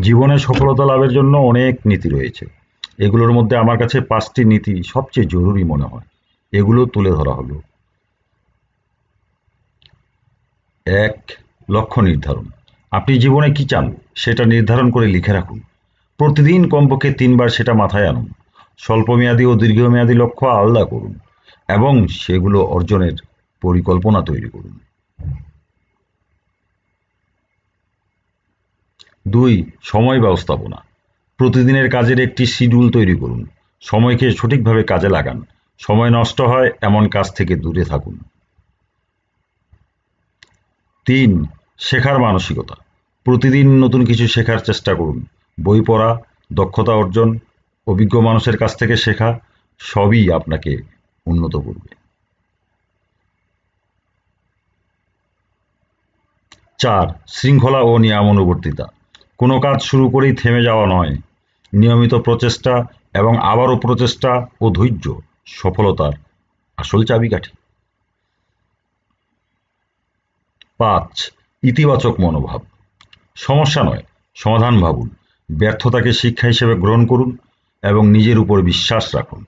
জীবনে সফলতা লাভের জন্য অনেক নীতি রয়েছে। এগুলোর মধ্যে আমার কাছে পাঁচটি নীতি সবচেয়ে জরুরি মনে হয়। এগুলো তুলে ধরা হলো। এক, লক্ষ্য নির্ধারণ। আপনি জীবনে কি চান সেটা নির্ধারণ করে লিখে রাখুন। প্রতিদিন কমপক্ষে তিনবার সেটা মাথায় আনুন। স্বল্পমেয়াদী ও দীর্ঘমেয়াদী লক্ষ্য আলাদা করুন এবং সেগুলো অর্জনের পরিকল্পনা তৈরি করুন। দুই, সময় ব্যবস্থাপনা। প্রতিদিনের কাজের একটি শিডিউল তৈরি করুন। সময়কে সঠিকভাবে কাজে লাগান। সময় নষ্ট হয়, এমন কাজ থেকে দূরে থাকুন। তিন, শেখার মানসিকতা। প্রতিদিন নতুন কিছু শেখার চেষ্টা করুন। বই পড়া, দক্ষতা অর্জন, অভিজ্ঞ মানুষের কাছ থেকে শেখা, সবই আপনাকে উন্নত করবে। চার, শৃঙ্খলা ও নিয়মানুবর্তিতা কোনো কাজ শুরু করেই থেমে যাওয়া নয়। নিয়মিত প্রচেষ্টা এবং আবারও প্রচেষ্টা ও ধৈর্য সফলতার আসল চাবিকাঠি। পাঁচ, ইতিবাচক মনোভাব। সমস্যা নয়, সমাধান ভাবুন। ব্যর্থতাকে শিক্ষা হিসেবে গ্রহণ করুন এবং নিজের উপর বিশ্বাস রাখুন।